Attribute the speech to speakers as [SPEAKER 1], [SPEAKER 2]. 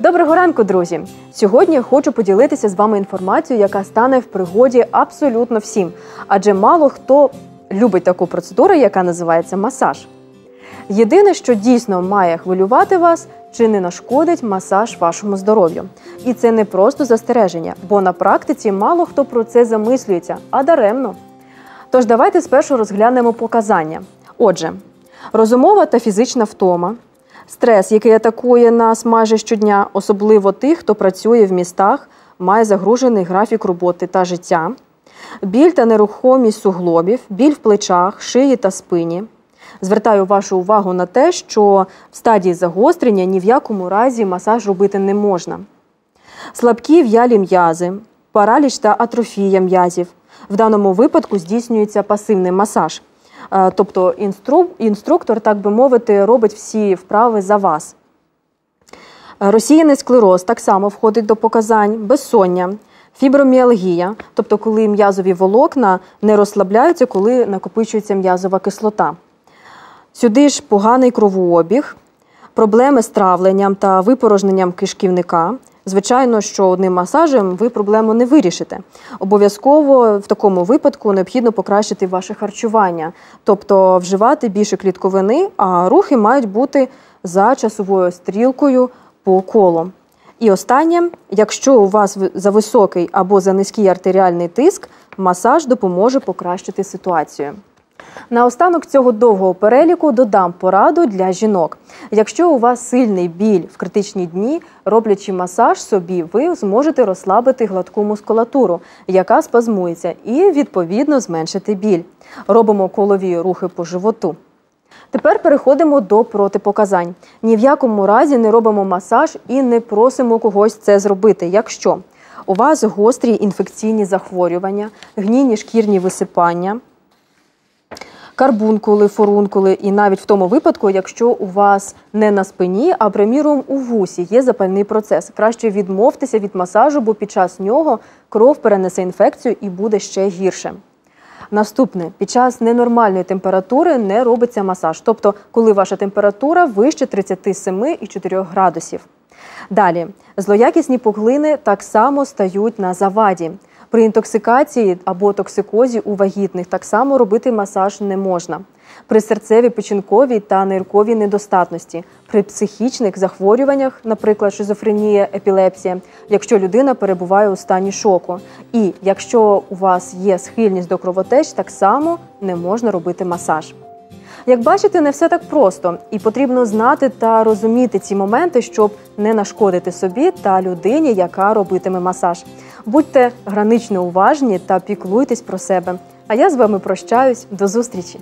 [SPEAKER 1] Доброго ранку, друзі! Сьогодні хочу поділитися з вами інформацією, яка стане в пригоді абсолютно всім. Адже мало хто любить таку процедуру, яка називається масаж. Єдине, що дійсно має хвилювати вас, чи не нашкодить масаж вашому здоров'ю. І це не просто застереження, бо на практиці мало хто про це замислюється, а даремно. Тож давайте спершу розглянемо показання. Отже, розумова та фізична втома, стрес, який атакує нас майже щодня, особливо тих, хто працює в містах, має загружений графік роботи та життя, біль та нерухомість суглобів, біль в плечах, шиї та спині. Звертаю вашу увагу на те, що в стадії загострення ні в якому разі масаж робити не можна. Слабкі в'ялі м'язи, параліч та атрофія м'язів. В даному випадку здійснюється пасивний масаж. Е, Тобто інструктор, так би мовити, робить всі вправи за вас. Е, Розсіяний склероз так само входить до показань, безсоння, фіброміалгія, тобто коли м'язові волокна не розслабляються, коли накопичується м'язова кислота. Сюди ж поганий кровообіг, проблеми з травленням та випорожненням кишківника. Звичайно, що одним масажем ви проблему не вирішите. Обов'язково в такому випадку необхідно покращити ваше харчування, тобто вживати більше клітковини, а рухи мають бути за часовою стрілкою по колу. І останнє, якщо у вас за високий або за низький артеріальний тиск, масаж допоможе покращити ситуацію. Наостанок цього довгого переліку додам пораду для жінок. Якщо у вас сильний біль в критичні дні, роблячи масаж собі, ви зможете розслабити гладку мускулатуру, яка спазмується, і відповідно зменшити біль. Робимо колові рухи по животу. Тепер переходимо до протипоказань. Ні в якому разі не робимо масаж і не просимо когось це зробити. Якщо у вас гострі інфекційні захворювання, гнійні шкірні висипання, карбункули, фурункули, і навіть в тому випадку, якщо у вас не на спині, а приміром у вусі є запальний процес. Краще відмовтеся від масажу, бо під час нього кров перенесе інфекцію і буде ще гірше. Наступне під час ненормальної температури не робиться масаж, тобто коли ваша температура вище 37,4 градусів. Далі злоякісні пуглини так само стають на заваді. При інтоксикації або токсикозі у вагітних так само робити масаж не можна. При серцевій, печінковій та нирковій недостатності, при психічних захворюваннях, наприклад, шизофренія, епілепсія, якщо людина перебуває у стані шоку. І якщо у вас є схильність до кровотеч, так само не можна робити масаж. Як бачите, не все так просто, і потрібно знати та розуміти ці моменти, щоб не нашкодити собі та людині, яка робитиме масаж. Будьте гранично уважні та піклуйтесь про себе. А я з вами прощаюсь. До зустрічі!